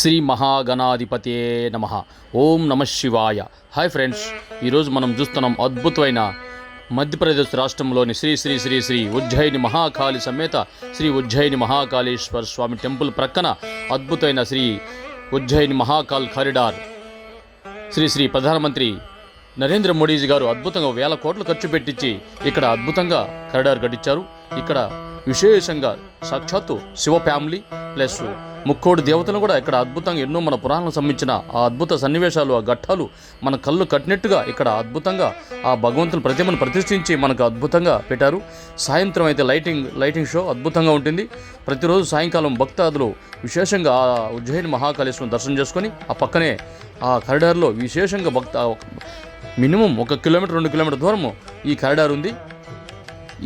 శ్రీ మహాగణాధిపతే నమ. ఓం నమ శివాయ. హాయ్ ఫ్రెండ్స్ ఈరోజు మనం చూస్తున్నాం అద్భుతమైన మధ్యప్రదేశ్ రాష్ట్రంలోని శ్రీ శ్రీ శ్రీ శ్రీ ఉజ్జయిని మహాకాళి సమేత శ్రీ ఉజ్జయిని మహాకాళేశ్వర స్వామి టెంపుల్ ప్రక్కన అద్భుతమైన శ్రీ ఉజ్జయిని మహాకాల్ కారిడార్. శ్రీ శ్రీ ప్రధానమంత్రి నరేంద్ర మోడీజీ గారు అద్భుతంగా వేల కోట్లు ఖర్చు పెట్టించి ఇక్కడ అద్భుతంగా కారిడార్ కట్టించారు. ఇక్కడ విశేషంగా సాక్షాత్తు శివ ఫ్యామిలీ ప్లస్ ముక్కోడి దేవతలు కూడా ఇక్కడ అద్భుతంగా ఎన్నో మన పురాణాలకు సంబంధించిన ఆ అద్భుత సన్నివేశాలు ఆ ఘట్టాలు మన కళ్ళు కట్టినట్టుగా ఇక్కడ అద్భుతంగా ఆ భగవంతుని ప్రతిమను ప్రతిష్ఠించి మనకు అద్భుతంగా పెట్టారు. సాయంత్రం అయితే లైటింగ్ లైటింగ్ షో అద్భుతంగా ఉంటుంది. ప్రతిరోజు సాయంకాలం భక్తాదులు విశేషంగా ఆ ఉజ్జయిని మహాకాళేశ్వరం దర్శనం చేసుకొని ఆ పక్కనే ఆ కారిడార్లో విశేషంగా భక్త మినిమం ఒక కిలోమీటర్ రెండు కిలోమీటర్ దూరము ఈ కారిడార్ ఉంది.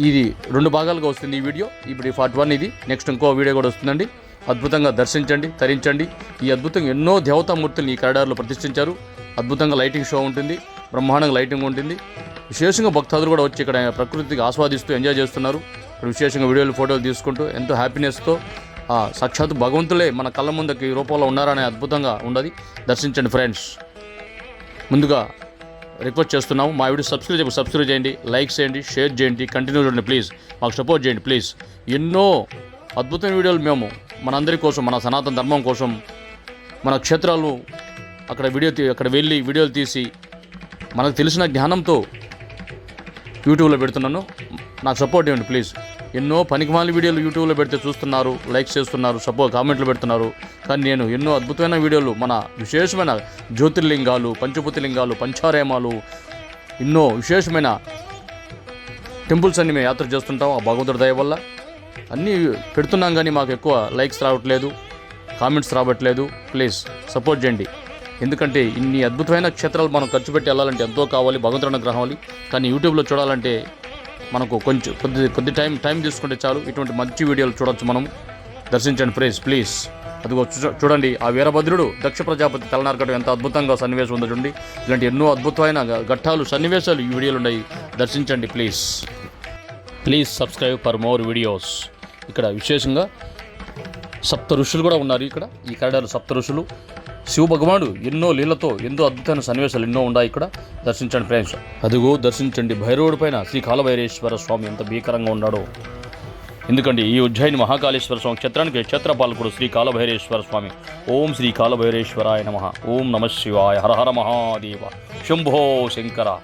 ఇది రెండు భాగాలుగా వస్తుంది ఈ వీడియో. ఇప్పుడు పార్ట్ వన్ ఇది. నెక్స్ట్ ఇంకో వీడియో కూడా వస్తుందండి. అద్భుతంగా దర్శించండి తరించండి. ఈ అద్భుతంగా ఎన్నో దేవతామూర్తులను ఈ కారిడార్లో ప్రతిష్ఠించారు. అద్భుతంగా లైటింగ్ షో ఉంటుంది బ్రహ్మాండంగా లైటింగ్ ఉంటుంది. విశేషంగా భక్తాదులు కూడా వచ్చి ఇక్కడ ప్రకృతికి ఆస్వాదిస్తూ ఎంజాయ్ చేస్తున్నారు. ఇక్కడ విశేషంగా వీడియోలు ఫోటోలు తీసుకుంటూ ఎంతో హ్యాపీనెస్తో ఆ సాక్షాత్ భగవంతులే మన కళ్ళ ముందుకి రూపంలో ఉన్నారనే అద్భుతంగా ఉన్నది. దర్శించండి ఫ్రెండ్స్. ముందుగా రిక్వెస్ట్ చేస్తున్నాము మా వీడియో సబ్స్క్రైబ్ చేయకపోతే సబ్స్క్రైబ్ చేయండి లైక్ చేయండి షేర్ చేయండి కంటిన్యూ చూడండి ప్లీజ్. మాకు సపోర్ట్ చేయండి ప్లీజ్. ఎన్నో అద్భుతమైన వీడియోలు మేము మనందరి కోసం మన సనాతన ధర్మం కోసం మన క్షేత్రాలు అక్కడ వీడియో తీ అక్కడ వెళ్ళి వీడియోలు తీసి మనకు తెలిసిన జ్ఞానంతో యూట్యూబ్లో పెడుతున్నాను. నాకు సపోర్ట్ ఇవ్వండి ప్లీజ్. ఎన్నో పనికిమాలి వీడియోలు యూట్యూబ్లో పెడితే చూస్తున్నారు లైక్స్ చేస్తున్నారు సపోర్ట్ కామెంట్లు పెడుతున్నారు. కానీ నేను ఎన్నో అద్భుతమైన వీడియోలు మన విశేషమైన జ్యోతిర్లింగాలు పంచభూతిలింగాలు పంచారేమాలు ఎన్నో విశేషమైన టెంపుల్స్ అన్ని మేము యాత్ర చేస్తుంటాం. ఆ భగవంతుడి దయ వల్ల. అన్నీ పెడుతున్నాం కానీ మాకు ఎక్కువ లైక్స్ రావట్లేదు కామెంట్స్ రావట్లేదు. ప్లీజ్ సపోర్ట్ చేయండి. ఎందుకంటే ఇన్ని అద్భుతమైన క్షేత్రాలు మనం ఖర్చు పెట్టి వెళ్ళాలంటే ఎంతో కావాలి భగవంతుడు అనుగ్రహం కానీ యూట్యూబ్లో చూడాలంటే మనకు కొంచెం కొద్ది కొద్ది టైం టైం తీసుకుంటే చాలు. ఇటువంటి మంచి వీడియోలు చూడొచ్చు మనం. దర్శించండి ప్లీజ్ ప్లీజ్. అదిగో చూడండి ఆ వీరభద్రుడు దక్ష ప్రజాపతి తలనార్కటం ఎంత అద్భుతంగా సన్నివేశం ఉందో చూడండి. ఇలాంటి ఎన్నో అద్భుతమైన ఘట్టాలు సన్నివేశాలు ఈ వీడియోలు ఉన్నాయి. దర్శించండి please. Please subscribe for more videos. ఇక్కడ విశేషంగా సప్త ఋషులు కూడా ఉన్నారు ఇక్కడ. ఈ కరడాలు సప్త ఋషులు. శివ భగవానుడు ఎన్నో లీలతో ఎన్నో అద్భుతమైన సన్నివేశాలు ఎన్నో ఉన్నాయి ఇక్కడ. దర్శించండి ఫ్రెండ్స్. అదిగో దర్శించండి. భైరవుడి పైన శ్రీ కాలభైరేశ్వర స్వామి ఎంత భీకరంగా ఉన్నాడో. ఎందుకంటే ఈ ఉజ్జయిని మహాకాళేశ్వర స్వామి క్షేత్రానికి క్షేత్రపాలకుడు శ్రీ కాలభైరేశ్వర స్వామి. ఓం శ్రీ కాలభైరేశ్వరాయ నమ. ఓం నమ శివాయ. హర హర మహాదేవ. శంభో శంకర.